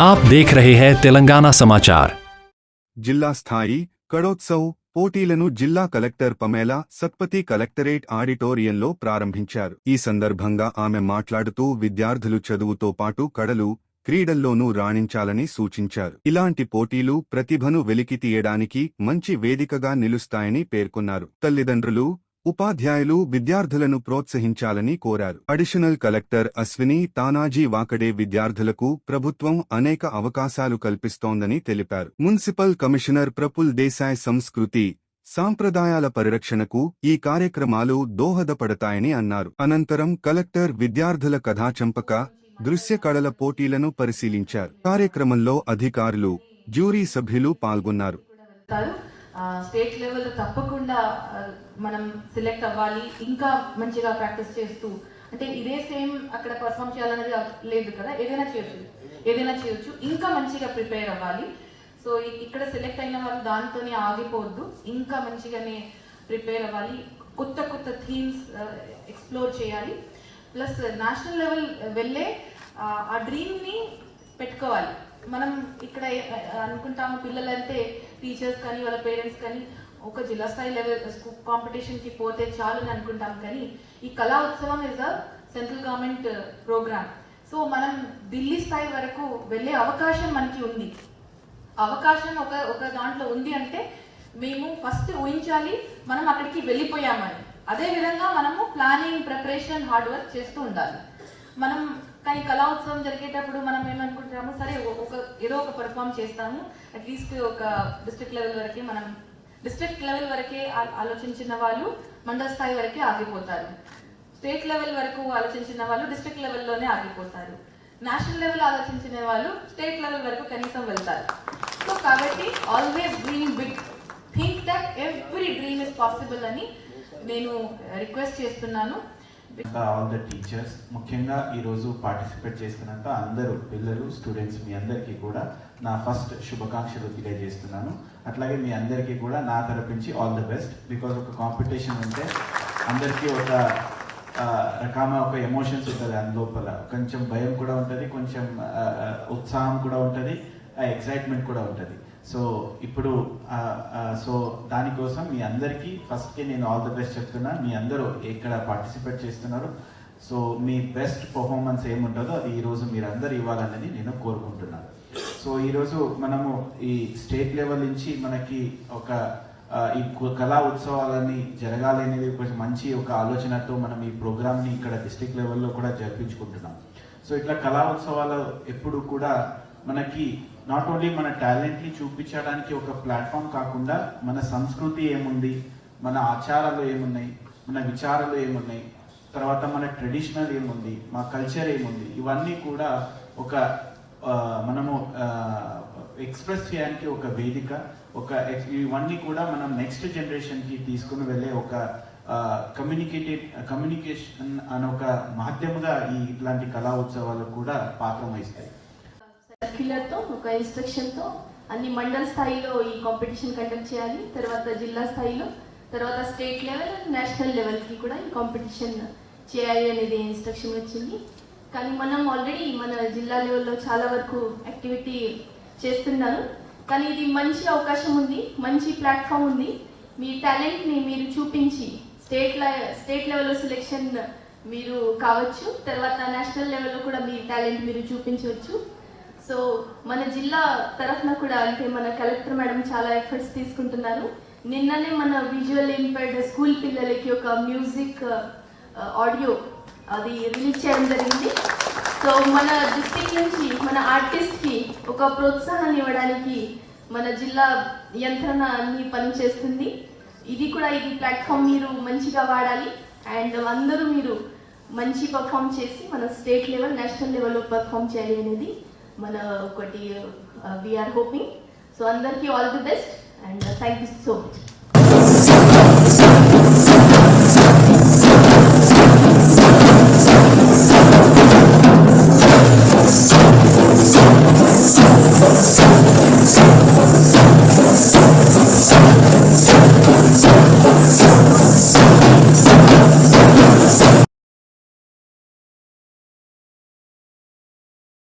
आप देख रहे हैं तेलंगाना समाचार జిల్లా స్థాయి కడోత్సవ్ పోటీలను జిల్లా కలెక్టర్ పమేల సత్పతి కలెక్టరేట్ ఆడిటోరియంలో ప్రారంభించారు ఈ సందర్భంగా ఆమె మాట్లాడుతూ విద్యార్థులు చదువుతో పాటు కడలు క్రీడల్లోనూ రాణించాలని సూచించారు ఇలాంటి పోటీలు ప్రతిభను వెలికితీయడానికి మంచి వేదికగా నిలుస్తాయని పేర్కొన్నారు తల్లిదండ్రులు ఉపాధ్యాయులు విద్యార్థులను ప్రోత్సహించాలని కోరారు. అడిషనల్ కలెక్టర్ అశ్విని తానాజీ వాకడే విద్యార్థులకు ప్రభుత్వం అనేక అవకాశాలు కల్పిస్తోందని తెలిపారు. మున్సిపల్ కమిషనర్ ప్రఫుల్ దేశాయ్ సంస్కృతి సాంప్రదాయాల పరిరక్షణకు ఈ కార్యక్రమాలు దోహదపడతాయని అన్నారు. అనంతరం కలెక్టర్ విద్యార్థుల కథాచంపక దృశ్య కళల పోటీలను పరిశీలించారు. కార్యక్రమంలో అధికారులు జ్యూరీ సభ్యులు పాల్గొన్నారు. స్టేట్ లెవెల్ తప్పకుండా మనం సెలెక్ట్ అవ్వాలి ఇంకా మంచిగా ప్రాక్టీస్ చేస్తూ. అంటే ఇదే సేమ్ అక్కడ పర్ఫామ్ చేయాలనేది లేదు కదా? ఏదైనా చేయొచ్చు. ఏదైనా చేయొచ్చు. ఇంకా మంచిగా ప్రిపేర్ అవ్వాలి. సో ఇక్కడ సెలెక్ట్ అయిన వాళ్ళు దాంతోనే ఆగిపోవద్దు. ఇంకా మంచిగానే ప్రిపేర్ అవ్వాలి. కొత్త కొత్త థీమ్స్ ఎక్స్ప్లోర్ చేయాలి. ప్లస్ నేషనల్ లెవెల్ వెళ్ళే ఆ డ్రీమ్ని పెట్టుకోవాలి. మనం ఇక్కడ అనుకుంటాము పిల్లలంటే టీచర్స్ కానీ వాళ్ళ పేరెంట్స్ కానీ ఒక జిల్లా స్థాయి లెవెల్ కాంపిటీషన్కి పోతే చాలు అని అనుకుంటాం. కానీ ఈ Kala Utsav is a central government program so మనం ఢిల్లీ స్థాయి వరకు వెళ్ళే అవకాశం మనకి ఉంది. అవకాశం ఒక ఒక దాంట్లో ఉంది అంటే మేము ఫస్ట్ ఊహించాలి మనం అక్కడికి వెళ్ళిపోయామని. అదే విధంగా మనము ప్లానింగ్ ప్రిపరేషన్ హార్డ్ వర్క్ చేస్తూ ఉండాలి. మనం కానీ కళా ఉత్సవం జరిగేటప్పుడు మనం ఏమనుకుంటున్నాము సరే ఒక ఏదో ఒక పర్ఫామ్ చేస్తాము. అట్లీస్ట్ ఒక డిస్ట్రిక్ట్ లెవెల్ వరకే మనం డిస్ట్రిక్ట్ లెవెల్ వరకే ఆలోచించిన వాళ్ళు మండల స్థాయి వరకే ఆగిపోతారు. స్టేట్ లెవెల్ వరకు ఆలోచించిన వాళ్ళు డిస్ట్రిక్ట్ లెవెల్లోనే ఆగిపోతారు. నేషనల్ లెవెల్ ఆలోచించిన వాళ్ళు స్టేట్ లెవెల్ వరకు కనీసం వెళ్తారు. సో కాబట్టి always dream big think that every dream is possible అని నేను రిక్వెస్ట్ చేస్తున్నాను. ఆల్ ద టీచర్స్ ముఖ్యంగా ఈరోజు పార్టిసిపేట్ చేస్తున్నంత అందరూ పిల్లలు స్టూడెంట్స్ మీ అందరికీ కూడా నా ఫస్ట్ శుభాకాంక్షలు తెలియజేస్తున్నాను. అట్లాగే మీ అందరికీ కూడా నా తరపు నుంచి ఆల్ ద బెస్ట్ బికాజ్ ఒక కాంపిటీషన్ ఉంటే అందరికీ ఒక రకమ రకమైన ఒక ఎమోషన్స్ ఉంటుంది దాని లోపల. కొంచెం భయం కూడా ఉంటుంది కొంచెం ఉత్సాహం కూడా ఉంటుంది ఎక్సైట్మెంట్ కూడా ఉంటుంది. సో ఇప్పుడు సో దానికోసం మీ అందరికీ ఫస్ట్కి నేను ఆల్ ద బెస్ట్ చెప్తున్నాను మీ అందరూ ఇక్కడ పార్టిసిపేట్ చేస్తున్నారు? సో మీ బెస్ట్ పర్ఫార్మెన్స్ ఏముంటుందో అది ఈరోజు మీరందరూ ఇవ్వాలన్నది నేను కోరుకుంటున్నాను సో ఈరోజు మనము ఈ స్టేట్ లెవెల్ నుంచి మనకి ఒక ఈ కళా ఉత్సవాలన్నీ జరగాలి అనేది ఒక మంచి ఒక ఆలోచనతో మనం ఈ ప్రోగ్రామ్ని ఇక్కడ డిస్టిక్ లెవెల్లో కూడా జరిపించుకుంటున్నాం. సో ఇట్లా కళా ఉత్సవాలు ఎప్పుడు కూడా మనకి నాట్ ఓన్లీ మన టాలెంట్ని చూపించడానికి ఒక ప్లాట్ఫామ్ కాకుండా మన సంస్కృతి ఏముంది మన ఆచారాలు ఏమున్నాయి మన విచారాలు ఏమున్నాయి తర్వాత మన ట్రెడిషనల్ ఏముంది మా కల్చర్ ఏముంది ఇవన్నీ కూడా ఒక మనము ఎక్స్ప్రెస్ చేయడానికి ఒక వేదిక ఒక ఇవన్నీ కూడా మనం నెక్స్ట్ జనరేషన్కి తీసుకుని వెళ్ళే ఒక కమ్యూనికేటెడ్ కమ్యూనికేషన్ అనే ఒక మాధ్యముగా ఈ ఇట్లాంటి కళా ఉత్సవాలు కూడా పాత్ర వహిస్తాయి. సర్క్యులర్తో ఒక ఇన్స్ట్రక్షన్తో అన్ని మండల స్థాయిలో ఈ కాంపిటీషన్ కండక్ట్ చేయాలి. తర్వాత జిల్లా స్థాయిలో తర్వాత స్టేట్ లెవెల్ అండ్ నేషనల్ లెవెల్కి కూడా ఈ కాంపిటీషన్ చేయాలి అనేది ఇన్స్ట్రక్షన్ వచ్చింది. కానీ మనం ఆల్రెడీ మన జిల్లా లెవెల్లో చాలా వరకు యాక్టివిటీ చేస్తున్నారు. కానీ ఇది మంచి అవకాశం ఉంది మంచి ప్లాట్ఫామ్ ఉంది. మీ టాలెంట్ని మీరు చూపించి స్టేట్ స్టేట్ లెవెల్లో సెలెక్షన్ మీరు కావచ్చు తర్వాత నేషనల్ లెవెల్లో కూడా మీ టాలెంట్ మీరు చూపించవచ్చు. సో మన జిల్లా తరఫున కూడా అంటే మన కలెక్టర్ మేడం చాలా ఎఫర్ట్స్ తీసుకుంటున్నారు. నిన్ననే మన విజువల్ ఇంపైర్డ్ స్కూల్ పిల్లలకి ఒక మ్యూజిక్ ఆడియో అది రిలీజ్ చేయడం జరిగింది. సో మన డిస్టిక్ నుంచి మన ఆర్టిస్ట్కి ఒక ప్రోత్సాహాన్ని ఇవ్వడానికి మన జిల్లా యంత్రణ అన్ని పనిచేస్తుంది ఇది కూడా ఇది ప్లాట్ఫామ్ మీరు మంచిగా వాడాలి. అండ్ అందరూ మీరు మంచి పర్ఫామ్ చేసి మన స్టేట్ లెవెల్ నేషనల్ లెవెల్లో పర్ఫామ్ చేయాలి అనేది మన ఒకటి వీఆర్ హోపింగ్ సో అందరికీ all the best and thank you so much